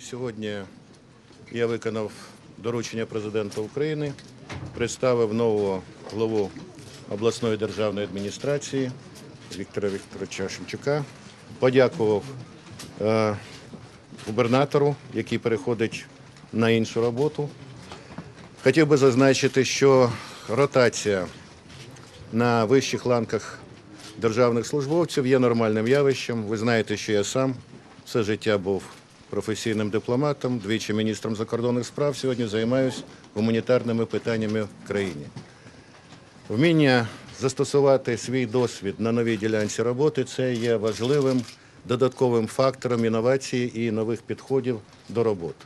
Сьогодні я виконав доручення президента України, представив нового главу обласної державної адміністрації Віктора Вікторовича Шемчука. Подякував е, губернатору, який переходить на іншу роботу. Хотів би зазначити, що ротація на вищих ланках державних службовців є нормальним явищем. Ви знаєте, що я сам все життя був професійним дипломатом, двічі міністром закордонних справ. Сьогодні займаюся гуманітарними питаннями в країні. Вміння застосувати свій досвід на новій ділянці роботи це є важливим додатковим фактором інновації і нових підходів до роботи.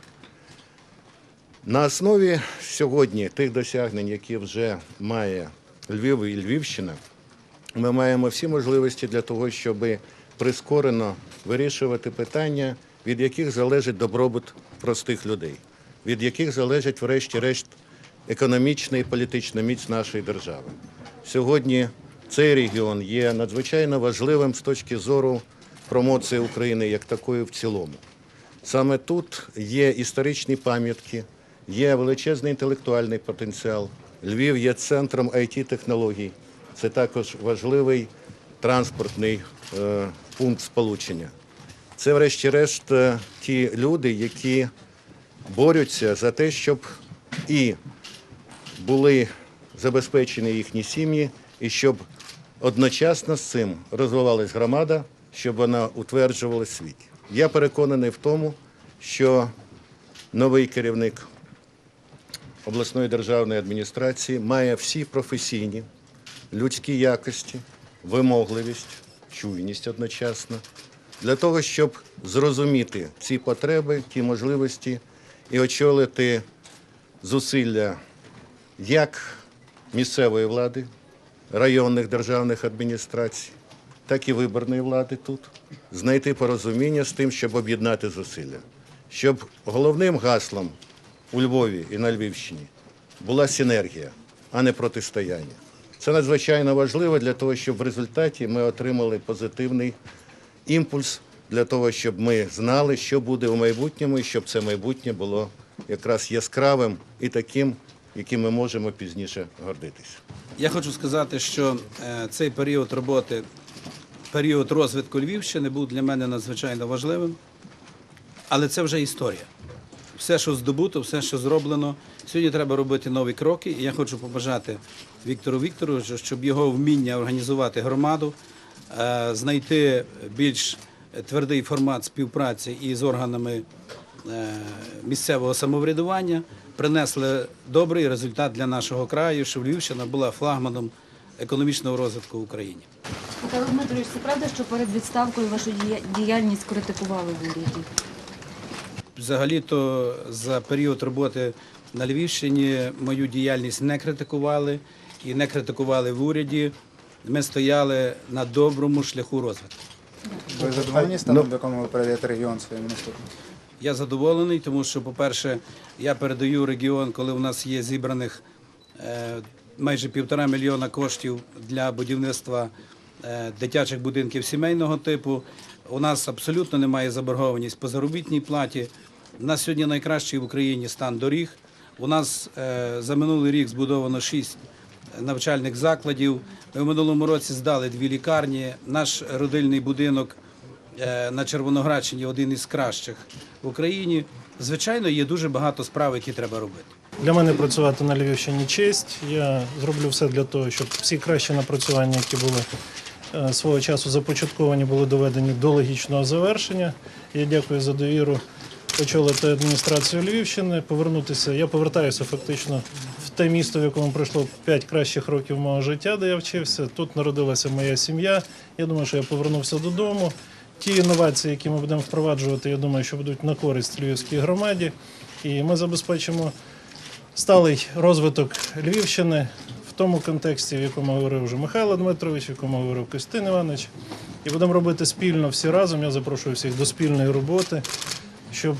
На основі сьогодні тих досягнень, які вже має Львів і Львівщина, ми маємо всі можливості для того, щоб прискорено вирішувати питання, від яких залежить добробут простих людей, від яких залежить, врешті-решт, економічна і політична міць нашої держави. Сьогодні цей регіон є надзвичайно важливим з точки зору промоції України як такої в цілому. Саме тут є історичні пам'ятки, є величезний інтелектуальний потенціал. Львів є центром it технологій Це також важливий транспортний е, пункт сполучення. Це, врешті-решт, е, ті люди, які борються за те, щоб і були забезпечені їхні сім'ї, і щоб одночасно з цим розвивалась громада, щоб вона утверджувалась в світі. Я переконаний в тому, що новий керівник обласної державної адміністрації має всі професійні людські якості, вимогливість, чуйність одночасно, для того, щоб зрозуміти ці потреби, ті можливості і очолити зусилля як місцевої влади, районних державних адміністрацій, так і виборної влади тут, знайти порозуміння з тим, щоб об'єднати зусилля, щоб головним гаслом у Львові і на Львівщині була синергія, а не протистояння. Це надзвичайно важливо для того, щоб в результаті ми отримали позитивний імпульс для того, щоб ми знали, що буде у майбутньому, і щоб це майбутнє було якраз яскравим і таким, яким ми можемо пізніше гордитися. Я хочу сказати, що е, цей період роботи, період розвитку Львівщини був для мене надзвичайно важливим, але це вже історія. Все, що здобуто, все, що зроблено. Сьогодні треба робити нові кроки. І я хочу побажати Віктору Вікторовичу, щоб його вміння організувати громаду, знайти більш твердий формат співпраці із органами е, місцевого самоврядування принесли добрий результат для нашого краю, щоб Львівщина була флагманом економічного розвитку в Україні. Михайло Дмитрович, це правда, що перед відставкою вашу діяльність критикували в уряді? Взагалі-то за період роботи на Львівщині мою діяльність не критикували і не критикували в уряді. Ми стояли на доброму шляху розвитку. Ви задоволені станом, в якому ви передаєте регіон своїм наступним? Я задоволений, тому що, по-перше, я передаю регіон, коли у нас є зібраних е, майже півтора мільйона коштів для будівництва е, дитячих будинків сімейного типу. У нас абсолютно немає заборгованість по заробітній платі. У нас сьогодні найкращий в Україні стан доріг. У нас е, за минулий рік збудовано шість навчальних закладів. Ми в минулому році здали дві лікарні. Наш родильний будинок е, на Червоноградщині один із кращих в Україні. Звичайно, є дуже багато справ, які треба робити. Для мене працювати на Львівщині честь. Я зроблю все для того, щоб всі кращі напрацювання, які були е, свого часу започатковані, були доведені до логічного завершення. Я дякую за довіру очолити адміністрацію Львівщини, повернутися. Я повертаюся фактично те місто, в якому пройшло 5 кращих років мого життя, де я вчився. Тут народилася моя сім'я. Я думаю, що я повернувся додому. Ті інновації, які ми будемо впроваджувати, я думаю, що будуть на користь львівській громаді. І ми забезпечимо сталий розвиток Львівщини в тому контексті, в якому говорив вже Михайло Дмитрович, в якому говорив Костин Іванович. І будемо робити спільно всі разом. Я запрошую всіх до спільної роботи, щоб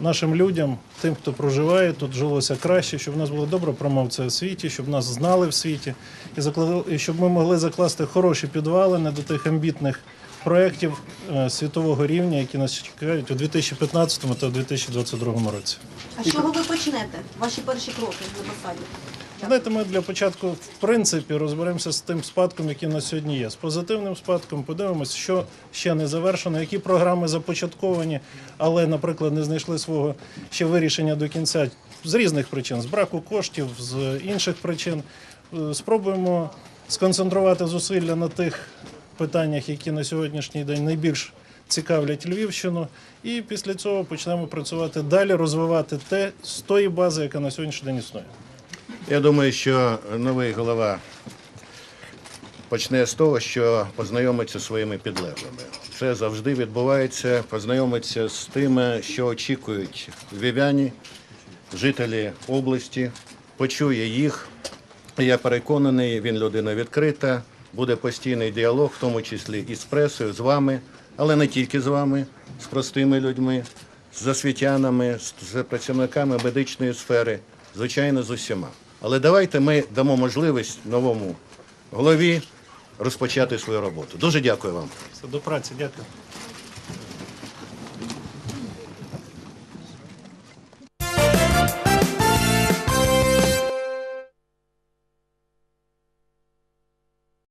нашим людям, тим, хто проживає, тут жилося краще, щоб в нас була добра промовця у світі, щоб нас знали в світі, і закладали- і щоб ми могли закласти хороші підвалини до тих амбітних проєктів е, світового рівня, які нас чекають у 2015 та 2022 році. А з чого ви почнете? Ваші перші кроки на посаді? Знаєте, ми для початку, в принципі, розберемося з тим спадком, який у нас сьогодні є. З позитивним спадком подивимося, що ще не завершено, які програми започатковані, але, наприклад, не знайшли свого ще вирішення до кінця з різних причин, з браку коштів, з інших причин. Е, Спробуємо сконцентрувати зусилля на тих питаннях, які на сьогоднішній день найбільш цікавлять Львівщину, і після цього почнемо працювати далі, розвивати те з тої бази, яка на сьогоднішній день існує. Я думаю, що новий голова почне з того, що познайомиться зі своїми підлеглими. Це завжди відбувається, познайомиться з тими, що очікують львів'яні, жителі області, почує їх. Я переконаний, він людина відкрита, буде постійний діалог, в тому числі і з пресою, з вами, але не тільки з вами, з простими людьми, з освітянами, з працівниками медичної сфери, звичайно, з усіма. Але давайте ми дамо можливість новому голові розпочати свою роботу. Дуже дякую вам. До праці, дякую.